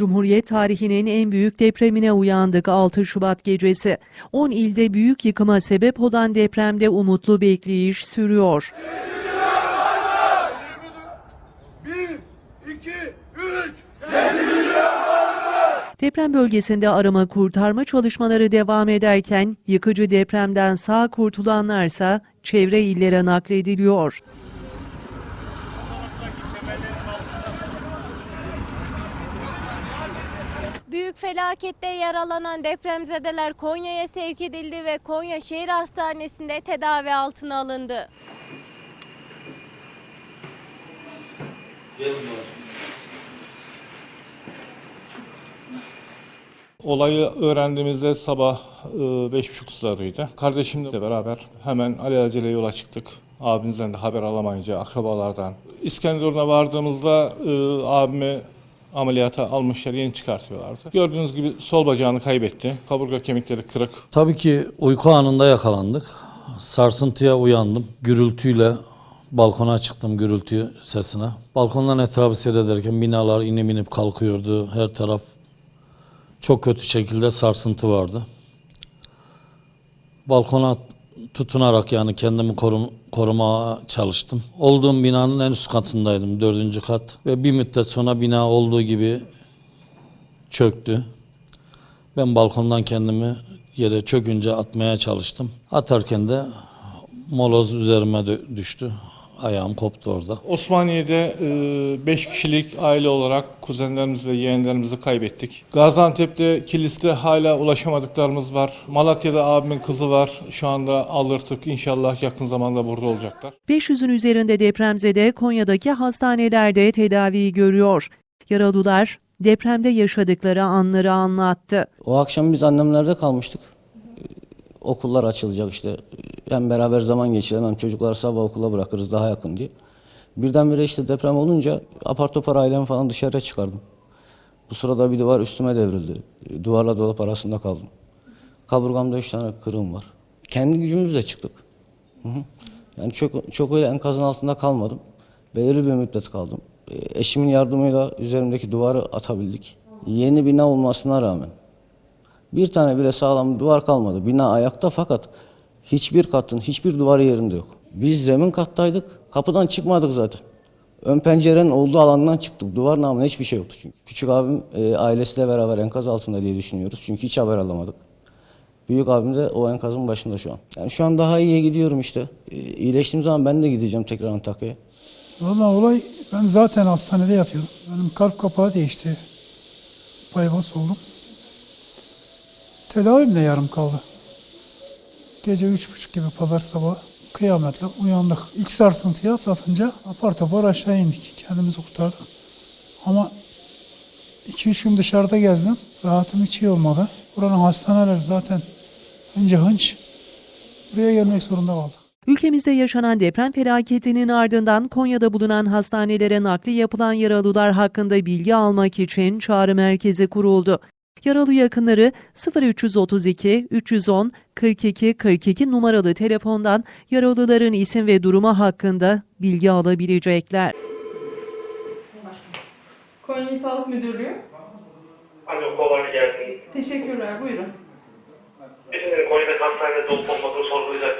Cumhuriyet tarihinin en büyük depremine uyandık 6 Şubat gecesi. 10 ilde büyük yıkıma sebep olan depremde umutlu bekleyiş sürüyor. Bir. Deprem bölgesinde arama kurtarma çalışmaları devam ederken yıkıcı depremden sağ kurtulanlarsa çevre illere naklediliyor. Büyük felakette yaralanan depremzedeler Konya'ya sevk edildi ve Konya Şehir Hastanesi'nde tedavi altına alındı. Olayı öğrendiğimizde sabah e, beş buçuk sularıydı. Kardeşimle beraber hemen alelacele yola çıktık. Abimizden de haber alamayınca akrabalardan. İskenderun'a vardığımızda e, abimi ameliyata almışlar, yeni çıkartıyorlardı. Gördüğünüz gibi sol bacağını kaybetti. Kaburga kemikleri kırık. Tabii ki uyku anında yakalandık. Sarsıntıya uyandım. Gürültüyle balkona çıktım gürültü sesine. Balkondan etrafı seyrederken binalar inip inip kalkıyordu. Her taraf çok kötü şekilde sarsıntı vardı. Balkona tutunarak yani kendimi korum, korumaya çalıştım. Olduğum binanın en üst katındaydım, dördüncü kat. Ve bir müddet sonra bina olduğu gibi çöktü. Ben balkondan kendimi yere çökünce atmaya çalıştım. Atarken de moloz üzerime düştü. Ayağım koptu orada. Osmaniye'de 5 kişilik aile olarak kuzenlerimiz ve yeğenlerimizi kaybettik. Gaziantep'te Kilis'te hala ulaşamadıklarımız var. Malatya'da abimin kızı var. Şu anda alırtık. İnşallah yakın zamanda burada olacaklar. 500'ün üzerinde depremzede Konya'daki hastanelerde tedavi görüyor. Yaralılar depremde yaşadıkları anları anlattı. O akşam biz annemlerde kalmıştık. Ee, Okullar açılacak işte. Hem beraber zaman geçirelim hem çocukları sabah okula bırakırız daha yakın diye. Birdenbire işte deprem olunca apar topar ailemi falan dışarıya çıkardım. Bu sırada bir duvar üstüme devrildi. Duvarla dolap arasında kaldım. Kaburgamda üç tane kırığım var. Kendi gücümüzle çıktık. Yani çok, çok öyle enkazın altında kalmadım. Belirli bir müddet kaldım. Ee, Eşimin yardımıyla üzerimdeki duvarı atabildik. Yeni bina olmasına rağmen bir tane bile sağlam duvar kalmadı. Bina ayakta fakat hiçbir katın hiçbir duvarı yerinde yok. Biz zemin kattaydık. Kapıdan çıkmadık zaten. Ön pencerenin olduğu alandan çıktık. Duvar namına hiçbir şey yoktu çünkü. Küçük abim e, ailesiyle beraber enkaz altında diye düşünüyoruz. Çünkü hiç haber alamadık. Büyük abim de o enkazın başında şu an. Yani şu an daha iyiye gidiyorum işte. E, iyileştiğim zaman ben de gideceğim tekrar Antakya'ya. Valla olay ben zaten hastanede yatıyordum. Benim kalp kapağı değişti. Bypass oldum. Tedavim de yarım kaldı. Gece üç buçuk gibi pazar sabahı kıyametle uyandık. İlk sarsıntıyı atlatınca apar topar aşağı indik. Kendimizi kurtardık. Ama iki üç gün dışarıda gezdim. Rahatım hiç iyi olmadı. Buranın hastaneleri zaten önce hınç. Buraya gelmek zorunda kaldık. Ülkemizde yaşanan deprem felaketinin ardından Konya'da bulunan hastanelere nakli yapılan yaralılar hakkında bilgi almak için çağrı merkezi kuruldu. Yaralı yakınları 0332 310 42 42 numaralı telefondan yaralıların isim ve durumu hakkında bilgi alabilecekler. Konya Sağlık Müdürlüğü. Alo kolay gelsin. Teşekkürler. Buyurun. Bizim Konya'da hastanede olup olmadığını sorgulayacaktım